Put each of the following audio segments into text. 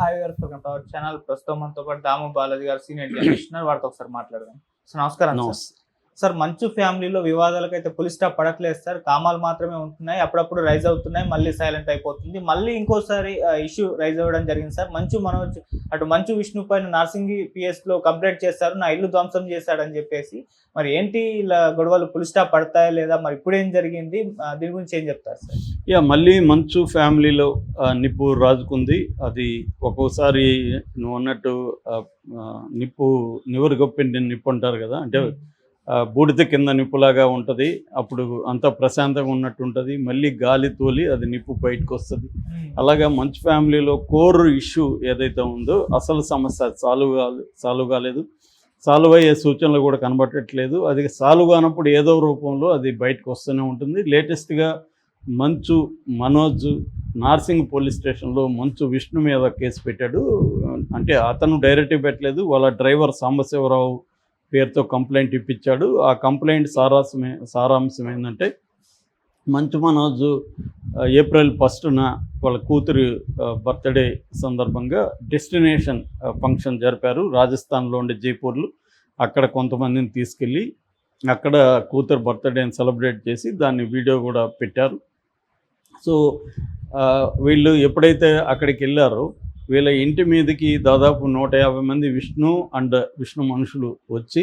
Hi గారు our channel ప్రస్తుతం మనతో పాటు దాము బాలాజీ గారు సీనియర్ జర్నలిస్ట్ వారితో ఒకసారి మాట్లాడదాం. సార్ నమస్కారం సార్. మంచు ఫ్యామిలీలో వివాదాలకు అయితే పులి స్టాప్ పడట్లేదు సార్. కామాలు మాత్రమే ఉంటున్నాయి. అప్పుడప్పుడు రైజ్ అవుతున్నాయి. మళ్ళీ సైలెంట్ అయిపోతుంది. మళ్ళీ ఇంకోసారి ఇష్యూ రైజ్ అవ్వడం జరిగింది సార్. మంచు మనోజ్ అటు మంచు విష్ణు పైన నార్సింగి పిఎస్లో కంప్లైంట్ చేశారు. నా ఇల్లు ధ్వంసం చేశాడని చెప్పేసి. మరి ఏంటి ఇలా గొడవలు పులి స్టాప్ పడతాయా లేదా? మరి ఇప్పుడు ఏం జరిగింది దీని గురించి ఏం చెప్తారు సార్? యా మళ్ళీ మంచు ఫ్యామిలీలో నిప్పు రాజుకుంది. అది ఒక్కోసారి నువ్వు అన్నట్టు నిప్పు నివరు గొప్పిండి నిప్పు అంటారు కదా. అంటే బూడిద కింద నిప్పులాగా ఉంటుంది. అప్పుడు అంతా ప్రశాంతంగా ఉన్నట్టు ఉంటుంది మళ్ళీ గాలి తోలి అది నిప్పు బయటకు వస్తుంది అలాగా మంచు ఫ్యామిలీలో కోర్ ఇష్యూ ఏదైతే ఉందో అసలు సమస్య సాల్వ్ కాలేదు సాల్వ్ కాలేదు సాల్వ్ అయ్యే సూచనలు కూడా కనబడట్లేదు. అది సాల్వ్ కానప్పుడు ఏదో రూపంలో అది బయటకు వస్తూనే ఉంటుంది. లేటెస్ట్గా మంచు మనోజ్ నార్సింగ్ పోలీస్ స్టేషన్లో మంచు విష్ణు మీద కేసు పెట్టాడు. అంటే అతను డైరెక్ట్గా పెట్టలేదు. వాళ్ళ డ్రైవర్ సాంబశివరావు పేరుతో కంప్లైంట్ ఇప్పించాడు. ఆ కంప్లైంట్ సారాంశమే సారాంశం ఏంటంటే మంచు మనోజ్ ఏప్రిల్ ఫస్ట్న వాళ్ళ కూతురు బర్త్డే సందర్భంగా డెస్టినేషన్ ఫంక్షన్ జరిపారు. రాజస్థాన్లో ఉండే జైపూర్లు. అక్కడ కొంతమందిని తీసుకెళ్ళి అక్కడ కూతురు బర్త్డేని సెలబ్రేట్ చేసి దాన్ని వీడియో కూడా పెట్టారు. సో వీళ్ళు ఎప్పుడైతే అక్కడికి వెళ్ళారో వీళ్ళ ఇంటి మీదకి దాదాపు నూట యాభై మంది విష్ణు అండ్ విష్ణు మనుషులు వచ్చి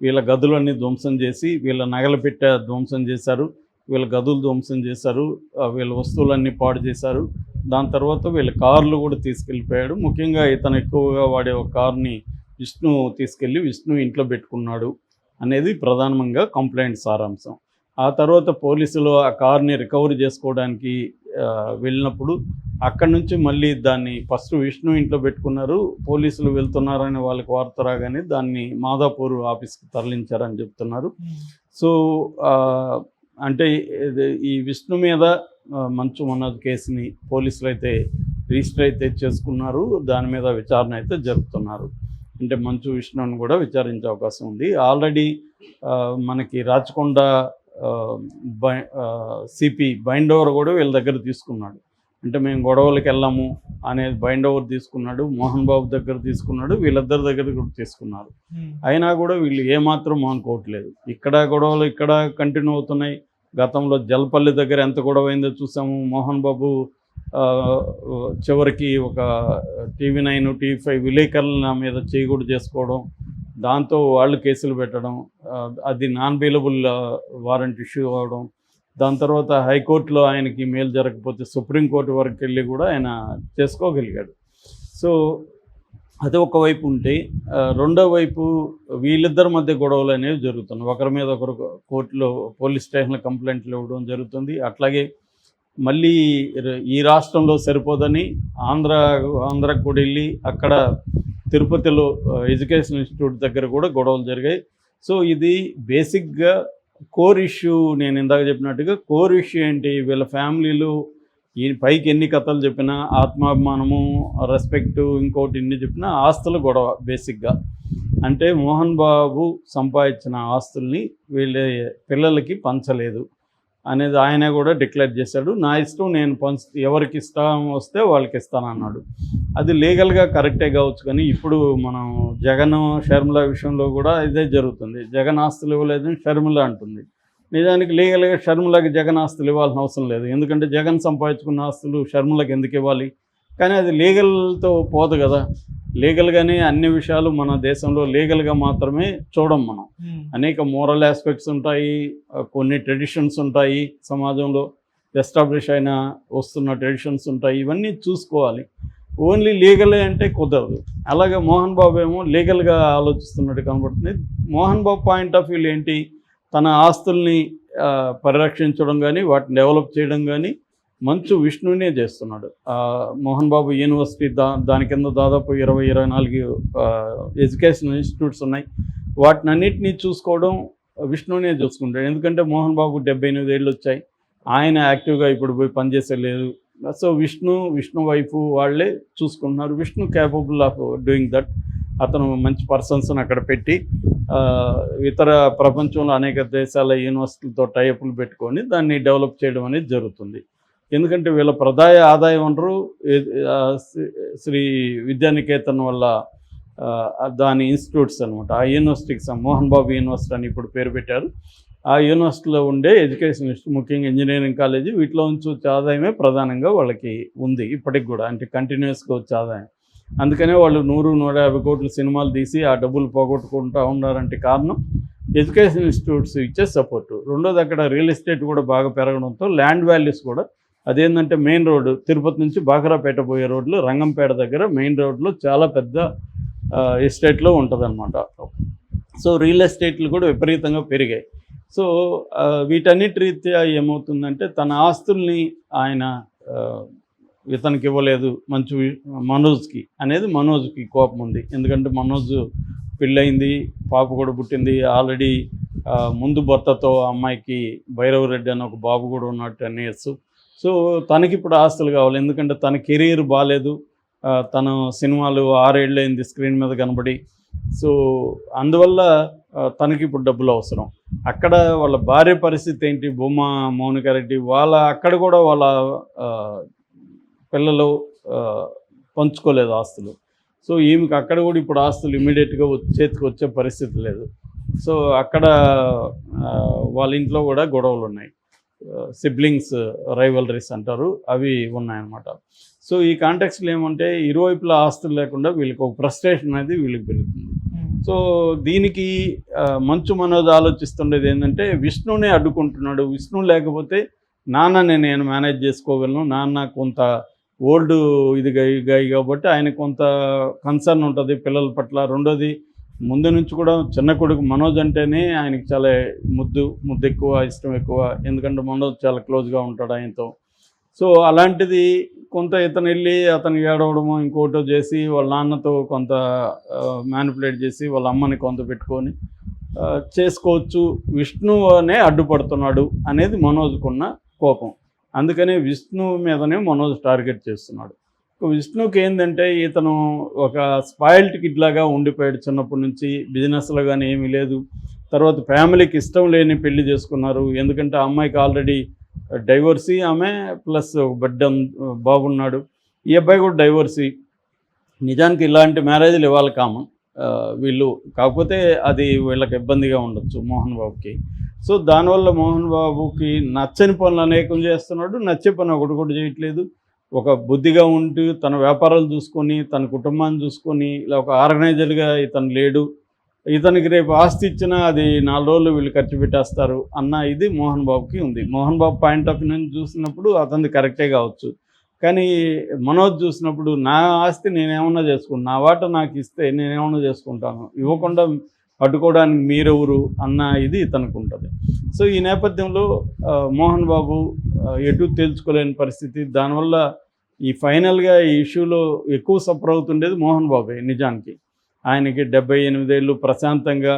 వీళ్ళ గదులన్నీ ధ్వంసం చేసి వీళ్ళ నగల పెట్ట ధ్వంసం చేశారు వీళ్ళ గదులు ధ్వంసం చేశారు వీళ్ళ వస్తువులన్నీ పాడు చేశారు. దాని తర్వాత వీళ్ళ కార్లు కూడా తీసుకెళ్ళిపోయాడు. ముఖ్యంగా ఇతను ఎక్కువగా వాడే ఒక కార్ని విష్ణు తీసుకెళ్ళి విష్ణు ఇంట్లో పెట్టుకున్నాడు అనేది ప్రధానంగా కంప్లైంట్ సారాంశం. ఆ తర్వాత పోలీసులు ఆ కార్ని రికవరీ చేసుకోవడానికి వెళ్ళినప్పుడు అక్కడి నుంచి మళ్ళీ దాన్ని ఫస్ట్ విష్ణు ఇంట్లో పెట్టుకున్నారు పోలీసులు వెళ్తున్నారని వాళ్ళకి వార్త రాగానే దాన్ని మాదాపూర్ ఆఫీస్కి తరలించారని చెప్తున్నారు. సో అంటే ఈ విష్ణు మీద మంచు మనోజ్ కేసుని పోలీసులు అయితే రిజిస్టర్ అయితే చేసుకున్నారు. దాని మీద విచారణ అయితే జరుపుతున్నారు. అంటే మంచు విష్ణుని కూడా విచారించే అవకాశం ఉంది. ఆల్రెడీ మనకి రాచకొండ బై సిపి బైండోవర్ కూడా వీళ్ళ దగ్గర తీసుకున్నాడు. అంటే మేము గొడవలకు వెళ్ళాము అనేది బైండ్ ఓవర్ తీసుకున్నాడు మోహన్ బాబు దగ్గర తీసుకున్నాడు వీళ్ళిద్దరి దగ్గర కూడా తీసుకున్నారు. అయినా కూడా వీళ్ళు ఏమాత్రం మానుకోవట్లేదు. ఇక్కడ గొడవలు ఇక్కడ కంటిన్యూ అవుతున్నాయి. గతంలో జల్పల్లి దగ్గర ఎంత గొడవ అయిందో చూసాము. మోహన్ బాబు చివరికి ఒక టీవీ నైన్ టీవీ ఫైవ్ విలేకరుల మీద చేయకూడ చేసుకోవడం దాంతో వాళ్ళు కేసులు పెట్టడం అది నాన్ బెయిలబుల్ వారెంట్ ఇష్యూ అవ్వడం దాని తర్వాత హైకోర్టులో ఆయనకి మేలు జరగకపోతే సుప్రీంకోర్టు వరకు వెళ్ళి కూడా ఆయన చేసుకోగలిగాడు. సో అది ఒకవైపు ఉంటే రెండో వైపు వీళ్ళిద్దరి మధ్య గొడవలు అనేవి జరుగుతున్నాయి. ఒకరి మీద ఒకరు కోర్టులో పోలీస్ స్టేషన్లో కంప్లైంట్లు ఇవ్వడం జరుగుతుంది. అట్లాగే మళ్ళీ ఈ రాష్ట్రంలో సరిపోదని ఆంధ్ర ఆంధ్రకు కూడా వెళ్ళి అక్కడ తిరుపతిలో ఎడ్యుకేషన్ ఇన్స్టిట్యూట్ దగ్గర కూడా గొడవలు జరిగాయి. సో ఇది బేసిక్గా కోర్ ఇష్యూ నేను ఇందాక చెప్పినట్టుగా కోర్ ఇష్యూ ఏంటి? వీళ్ళ ఫ్యామిలీలు ఈ పైకి ఎన్ని కథలు చెప్పినా ఆత్మాభిమానము రెస్పెక్టు ఇంకోటి ఎన్ని చెప్పినా ఆస్తుల గొడవ బేసిక్గా. అంటే మోహన్ బాబు సంపాదించిన ఆస్తుల్ని వీళ్ళ పిల్లలకి పంచలేదు అనేది ఆయన కూడా డిక్లేర్ చేశాడు. నా ఇష్టం నేను పంచ ఎవరికి ఇష్టం వస్తే వాళ్ళకి ఇస్తానన్నాడు. అది లీగల్గా కరెక్టే కావచ్చు కానీ ఇప్పుడు మనం జగన్ షర్మిల విషయంలో కూడా ఇదే జరుగుతుంది. జగన్ ఆస్తులు ఇవ్వలేదని షర్మిల అంటుంది. నిజానికి లీగల్గా షర్మిలకి జగన్ ఆస్తులు ఇవ్వాల్సిన అవసరం లేదు. ఎందుకంటే జగన్ సంపాదించుకున్న ఆస్తులు షర్మిలకి ఎందుకు ఇవ్వాలి? కానీ అది లీగల్తో పోదు కదా. లీగల్గానే అన్ని విషయాలు మన దేశంలో లీగల్గా మాత్రమే చూడం మనం. అనేక మోరల్ ఆస్పెక్ట్స్ ఉంటాయి కొన్ని ట్రెడిషన్స్ ఉంటాయి సమాజంలో. ఎస్టాబ్లిష్ అయిన వస్తున్న ట్రెడిషన్స్ ఉంటాయి. ఇవన్నీ చూసుకోవాలి. ఓన్లీ లీగలే అంటే కుదరదు. అలాగే మోహన్ బాబు ఏమో లీగల్గా ఆలోచిస్తున్నట్టు కనబడుతుంది. మోహన్ బాబు పాయింట్ ఆఫ్ వ్యూలు ఏంటి? తన ఆస్తుల్ని పరిరక్షించడం కానీ వాటిని డెవలప్ చేయడం కానీ మంచు విష్ణునే చేస్తున్నాడు. మోహన్ బాబు యూనివర్సిటీ దా దాని కింద దాదాపు ఇరవై ఇరవై నాలుగు ఎడ్యుకేషన్ ఇన్స్టిట్యూట్స్ ఉన్నాయి. వాటిని అన్నిటినీ చూసుకోవడం విష్ణునే చూసుకుంటాడు. ఎందుకంటే మోహన్ బాబు డెబ్బై ఎనిమిది ఏళ్ళు వచ్చాయి. ఆయన యాక్టివ్గా ఇప్పుడు పోయి పనిచేసే లేదు. సో విష్ణు విష్ణు వైపు వాళ్ళే చూసుకుంటున్నారు. Vishnu capable of doing that అతను మంచి పర్సన్స్ని అక్కడ పెట్టి ఇతర ప్రపంచంలో అనేక దేశాల యూనివర్సిటీలతో టైఅప్లు పెట్టుకొని దాన్ని డెవలప్ చేయడం అనేది జరుగుతుంది. ఎందుకంటే వీళ్ళ ప్రధాన ఆదాయ వనరు శ్రీ- విద్యానికేతన్ వల్ల దాని ఇన్స్టిట్యూట్స్ అనమాట ఆ యూనివర్సిటీకి మోహన్ బాబు యూనివర్సిటీ అని ఇప్పుడు పేరు పెట్టారు. ఆ యూనివర్సిటీలో ఉండే ఎడ్యుకేషన్ ముఖ్యంగా ఇంజనీరింగ్ కాలేజీ వీటిలో నుంచి వచ్చే ఆదాయమే ప్రధానంగా వాళ్ళకి ఉంది ఇప్పటికి కూడా. అంటే కంటిన్యూస్గా వచ్చే ఆదాయం. అందుకనే వాళ్ళు నూరు నూట యాభై కోట్లు సినిమాలు తీసి ఆ డబ్బులు పోగొట్టుకుంటూ ఉన్నారంటే కారణం ఎడ్యుకేషన్ ఇన్స్టిట్యూట్స్ ఇచ్చే సపోర్టు. రెండోది అక్కడ రియల్ ఎస్టేట్ కూడా బాగా పెరగడంతో ల్యాండ్ వాల్యూస్ కూడా అదేంటంటే మెయిన్ రోడ్డు తిరుపతి నుంచి బాకరాపేట పోయే రోడ్లు రంగంపేట దగ్గర మెయిన్ రోడ్లో చాలా పెద్ద ఎస్టేట్లో ఉంటుందన్నమాట. సో రియల్ ఎస్టేట్లు కూడా విపరీతంగా పెరిగాయి. సో వీటన్నిటి రీత్యా ఏమవుతుందంటే తన ఆస్తుల్ని ఆయన ఇతనికి ఇవ్వలేదు మంచు మనోజ్కి అనేది మనోజ్కి కోపం ఉంది. ఎందుకంటే మనోజ్ పెళ్ళయింది పాప కూడా పుట్టింది. ఆల్రెడీ ముందు భర్తతో అమ్మాయికి భైరవ్ రెడ్డి అని ఒక బాబు కూడా ఉన్నట్టు టెన్ సో తనకి ఇప్పుడు ఆస్తులు కావాలి. ఎందుకంటే తన కెరీర్ బాగాలేదు తను సినిమాలు ఆరేళ్ళు అయింది స్క్రీన్ మీద కనబడి. సో అందువల్ల తనకి ఇప్పుడు డబ్బులు అవసరం. అక్కడ వాళ్ళ భార్య పరిస్థితి ఏంటి? భూమా మౌనిక రెడ్డి వాళ్ళ అక్కడ కూడా వాళ్ళ పిల్లలు పంచుకోలేదు ఆస్తులు. సో ఈమెకి అక్కడ కూడా ఇప్పుడు ఆస్తులు ఇమీడియట్గా చేతికి వచ్చే పరిస్థితి లేదు. సో అక్కడ వాళ్ళ ఇంట్లో కూడా గొడవలు ఉన్నాయి. సిబ్లింగ్స్ రైవలరీస్ అంటారు అవి ఉన్నాయన్నమాట. సో ఈ కాంటెక్స్లో ఏమంటే ఇరువైపుల ఆస్తులు లేకుండా వీళ్ళకి ఒక ఫ్రస్ట్రేషన్ అనేది వీళ్ళకి పెరుగుతుంది. సో దీనికి మంచు మనోజ్ ఆలోచిస్తుండేది ఏంటంటే విష్ణునే అడ్డుకుంటున్నాడు. విష్ణు లేకపోతే నాన్నని నేను మేనేజ్ చేసుకోగలను. నాన్న కొంత ఓల్డ్ ఇది గాయి కాబట్టి ఆయన కొంత కన్సర్న్ ఉంటుంది. పిల్లల పట్ల రెండోది ముందు నుంచి కూడా చిన్న కొడుకు మనోజ్ అంటేనే ఆయనకి చాలా ముద్దు ముద్దు ఎక్కువ ఇష్టం ఎక్కువ. ఎందుకంటే మనోజ్ చాలా క్లోజ్గా ఉంటాడు ఆయనతో. సో అలాంటిది కొంత ఇతను వెళ్ళి అతను ఏడవడము ఇంకోటో చేసి వాళ్ళ నాన్నతో కొంత మ్యానిపులేట్ చేసి వాళ్ళ అమ్మని కొంత పెట్టుకొని చేసుకోవచ్చు. విష్ణు అనే అడ్డుపడుతున్నాడు అనేది మనోజ్కున్న కోపం. అందుకనే విష్ణు మీదనే మనోజ్ టార్గెట్ చేస్తున్నాడు. విష్ణుకి ఏంటంటే ఇతను ఒక స్పాయిల్డ్ కిడ్ లాగా ఉండిపోయాడు చిన్నప్పటి నుంచి. బిజినెస్లో కానీ ఏమీ లేదు. తర్వాత ఫ్యామిలీకి ఇష్టం లేని పెళ్ళి చేసుకున్నారు. ఎందుకంటే అమ్మాయికి ఆల్రెడీ డైవర్సీ ఆమె ప్లస్ బిడ్డ బాగున్నాడు ఈ అబ్బాయి కూడా డైవర్సీ. నిజానికి ఇలాంటి మ్యారేజ్లు ఇవ్వాలి కామన్. వీళ్ళు కాకపోతే అది వీళ్ళకి ఇబ్బందిగా ఉండొచ్చు మోహన్ బాబుకి. సో దానివల్ల మోహన్ బాబుకి నచ్చని పనులు అనేకం చేస్తున్నాడు. నచ్చే పని ఒకటి కూడా చేయట్లేదు. ఒక బుద్ధిగా ఉంటూ తన వ్యాపారాలు చూసుకొని తన కుటుంబాన్ని చూసుకొని ఇలా ఒక ఆర్గనైజర్గా ఇతను లేడు. ఇతనికి రేపు ఆస్తి ఇచ్చినా అది నాలుగు రోజులు వీళ్ళు ఖర్చు పెట్టేస్తారు అన్న ఇది మోహన్ బాబుకి ఉంది. Mohan Babu point of view నుంచి చూసినప్పుడు అతనిది కరెక్టే కావచ్చు. కానీ మనోజ్ చూసినప్పుడు నా ఆస్తి నేనేమన్నా చేసుకుంటాను నా వాట నాకు ఇస్తే నేనేమన్నా చేసుకుంటాను. ఇవ్వకుండా అడ్డుకోవడానికి మీరెవరు అన్న ఇది ఇతనికి ఉంటుంది సో ఈ నేపథ్యంలో మోహన్ బాబు ఎటు తేల్చుకోలేని పరిస్థితి. దానివల్ల ఈ ఫైనల్గా ఈ ఇష్యూలో ఎక్కువ సఫర్ అవుతుండేది మోహన్ బాబే నిజానికి. ఆయనకి డెబ్బై ఎనిమిదేళ్ళు ప్రశాంతంగా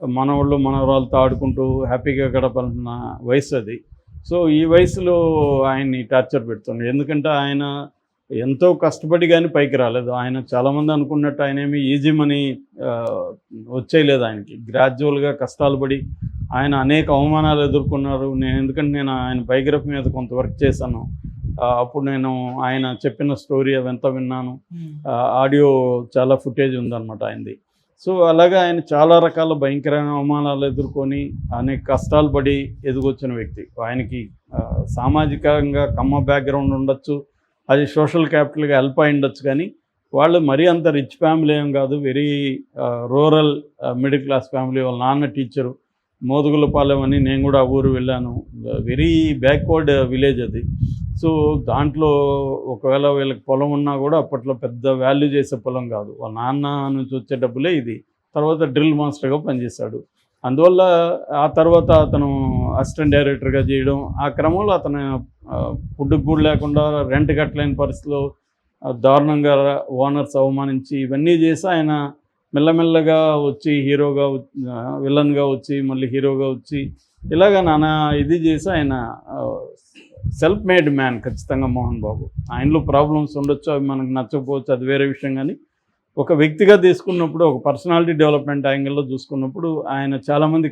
మనవాళ్ళు మనవరాలతో ఆడుకుంటూ హ్యాపీగా గడపాలన్న వయసు అది సో ఈ వయసులో ఆయన్ని టార్చర్ పెడుతుండే. ఎందుకంటే ఆయన ఎంతో కష్టపడి కానీ పైకి రాలేదు. ఆయన చాలామంది అనుకున్నట్టు ఆయన ఏమి ఈజీ మనీ వచ్చేయలేదు ఆయనకి. గ్రాడ్యువల్గా కష్టాలు పడి ఆయన అనేక అవమానాలు ఎదుర్కొన్నారు. నేను ఎందుకంటే నేను ఆయన బయోగ్రఫీ మీద కొంత వర్క్ చేశాను. అప్పుడు నేను ఆయన చెప్పిన స్టోరీ అవంతా విన్నాను. ఆ, ఆడియో చాలా ఫుటేజ్ ఉందన్నమాట ఆయనది. సో అలాగా ఆయన చాలా రకాల భయంకరమైన అవమానాలు ఎదుర్కొని అనేక కష్టాలు పడి ఎదుగొచ్చిన వ్యక్తి. ఆయనకి సామాజికంగా కమ్మ బ్యాక్గ్రౌండ్ ఉండొచ్చు. అది సోషల్ క్యాపిటల్గా హెల్ప్ అయి ఉండొచ్చు కానీ వాళ్ళు మరీ అంత రిచ్ ఫ్యామిలీ ఏం కాదు. Very rural middle class family. వాళ్ళ నాన్న టీచరు. మోదుగులపాలెం అని నేను కూడా ఆ ఊరు వెళ్ళాను. వెరీ బ్యాక్వర్డ్ విలేజ్ అది. సో దాంట్లో ఒకవేళ వీళ్ళకి పొలం ఉన్నా కూడా అప్పట్లో పెద్ద వాల్యూ చేసే పొలం కాదు. వాళ్ళ నాన్న నుంచి వచ్చే డబ్బులే ఇది. తర్వాత డ్రిల్ మాస్టర్గా పనిచేశాడు. అందువల్ల ఆ తర్వాత అతను అసిస్టెంట్ డైరెక్టర్గా చేయడం ఆ క్రమంలో అతను ఫుడ్కి కూడా లేకుండా రెంట్ కట్టలేని పరిస్థితిలో దారుణంగా ఓనర్స్ అవమానించి ఇవన్నీ చేసి ఆయన మెల్లమెల్లగా వచ్చి హీరోగా విలన్గా వచ్చి మళ్ళీ హీరోగా వచ్చి ఇలాగ నానా ఇది చేసి ఆయన సెల్ఫ్ మేడ్ మ్యాన్ ఖచ్చితంగా మోహన్ బాబు. ఆయనలో ప్రాబ్లమ్స్ ఉండొచ్చు అవి మనకు నచ్చకపోవచ్చు అది వేరే విషయం కానీ ఒక వ్యక్తిగా తీసుకున్నప్పుడు ఒక పర్సనాలిటీ డెవలప్మెంట్ యాంగిల్లో చూసుకున్నప్పుడు ఆయన చాలామంది